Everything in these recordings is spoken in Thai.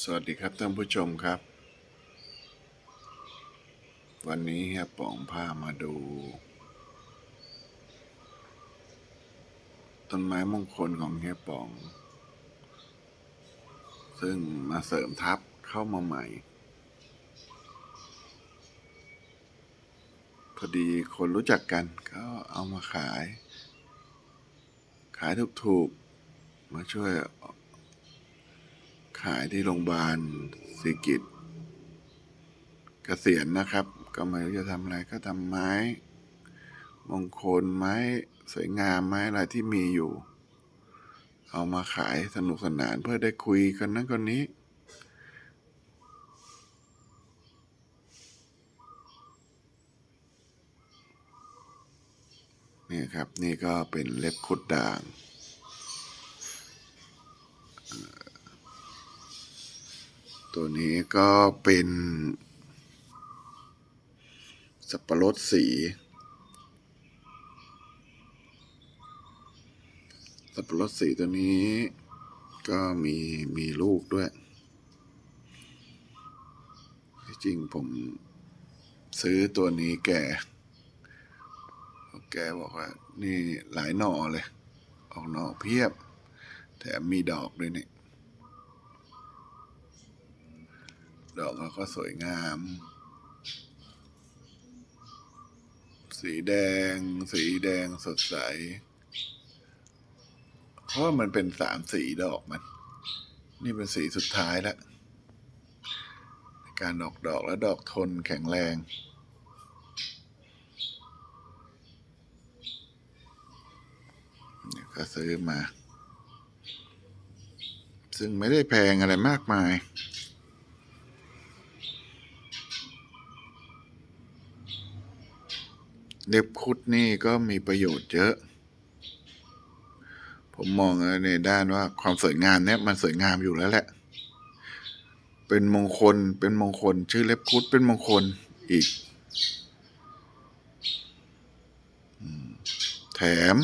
สวัสดีครับท่านผู้ชมครับ วันนี้เฮียป๋องพามาดู ต้นไม้มงคลของเฮียป๋อง ซึ่งมาเสริมทับเข้ามาใหม่ พอดีคนรู้จักกันก็เอามาขาย ขายถูกๆ มาช่วย ขายที่โรงพยาบาลศิริกิจเกษียณนะครับ ก็ไม่รู้จะทำอะไรก็ทำไม้ มงคลไม้สวยงามไม้อะไรที่มีอยู่ เอามาขายสนุกสนานเพื่อได้คุยกันนั้นคนนี้ นี่ครับนี่ก็เป็นเล็บคุดด่าง ตัวนี้ก็เป็นสับปะรดสี สับปะรดสีตัวนี้ ก็มีมีลูกด้วยที่จริงผมซื้อตัวนี้แก แกบอกว่า นี่หลายหน่อเลย ออกหน่อเพียบ แถมมีดอกด้วยเนี่ย ดอกมันก็สวยงาม สีแดง สีแดงสดใส เพราะมันเป็นสามสีดอกมัน นี่เป็นสีสุดท้ายแล้วการดอกดอกและดอกทนแข็งแรงเนี่ยก็ซื้อมา ซึ่งไม่ได้แพงอะไรมากมาย เล็บคุดนี่ก็มีประโยชน์เยอะ ผมมองในด้านว่าความสวยงามเนี่ยมันสวยงามอยู่แล้วแหละ เป็นมงคล เป็นมงคล ชื่อเล็บคุดเป็นมงคลอีก แถม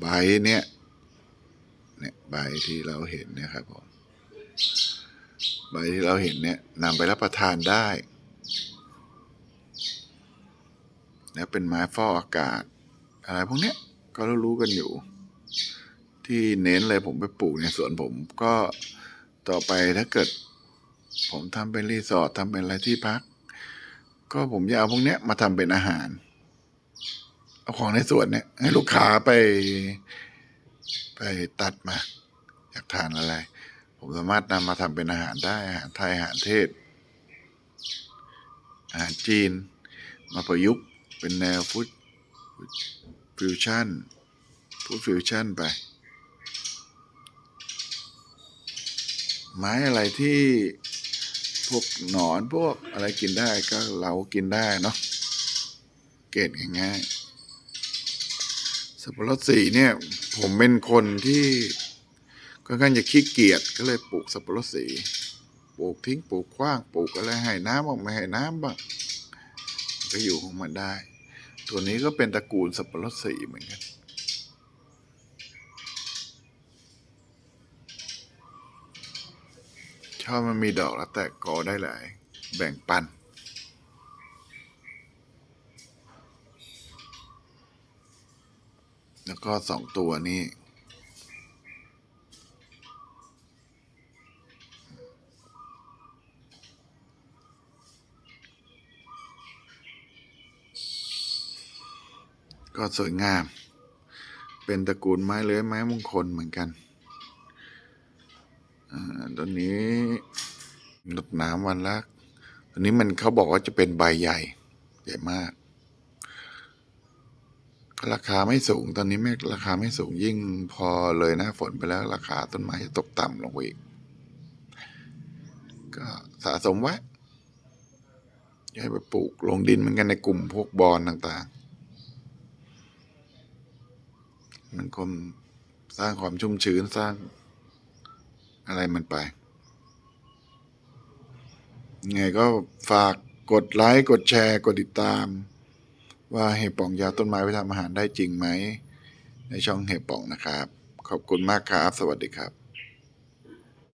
ใบเนี่ย เนี่ยใบที่เราเห็นเนี่ยครับผม ใบที่เราเห็นเนี่ยนำไปรับประทานได้ แล้วเป็นไม้ฟอกอากาศ อะไรพวกเนี้ยก็รู้ๆกันอยู่ ที่เน้นเลยผมไปปลูกในสวนผมก็ต่อไปถ้าเกิด ผมทำเป็นรีสอร์ททำเป็นอะไรที่พัก ก็ผมจะเอาพวกเนี้ยมาทำเป็นอาหาร เอาของในสวนเนี่ย ให้ลูกค้าไป ไปตัดมา อยากทานอะไร ผมสามารถนำมาทำเป็นอาหารได้อาหารไทยอาหารเทศอาหารจีน มาประยุกต์ เป็นแนวฟุตฟิวชั่นฟุตฟิวชั่นไป ไม้อะไรที่พวกหนอนพวกอะไรกินได้ก็เรากินได้เนาะเกรดง่ายๆสับปะรดสีเนี่ย ผมเป็นคนที่ค่อนข้างจะขี้เกียจก็เลยปลูกสับปะรดสี ปลูกทิ้งปลูกขว้างปลูกอะไรให้น้ำบ้างไม่ให้น้ำบ้าง ก็อยู่ของมันได้ ตัวนี้ก็เป็นตระกูลสับปะรดสีเหมือนกันชอบมันมีดอกแล้วแตกกอได้หลาย แบ่งปันแล้วก็สองตัวนี้ ก็สวยงาม เป็นตระกูลไม้เลื้อยไม้มงคลเหมือนกันอ่าตัวนี้รดน้ำวันละตัวนี้มันเขาบอกว่าจะเป็นใบใหญ่ใหญ่มาก ราคาไม่สูงตอนนี้ไม่ราคาไม่สูงยิ่งพอเลยหน้าฝนไปแล้ว ราคาต้นไม้จะตกต่ำลงอีก ก็สะสมไว้อยาให้ไปปลูกลงดินเหมือนกันในกลุ่มพวกบอลต่างๆ มันคมสร้างความชุ่มชื้นสร้างอะไรมันไปไงก็ฝากกดไลค์กดแชร์กดติดตาม ว่าเห็บป่องยาต้นไม้ไปทำอาหารได้จริงไหม ในช่องเห็บป่องนะครับ ขอบคุณมากครับ สวัสดีครับ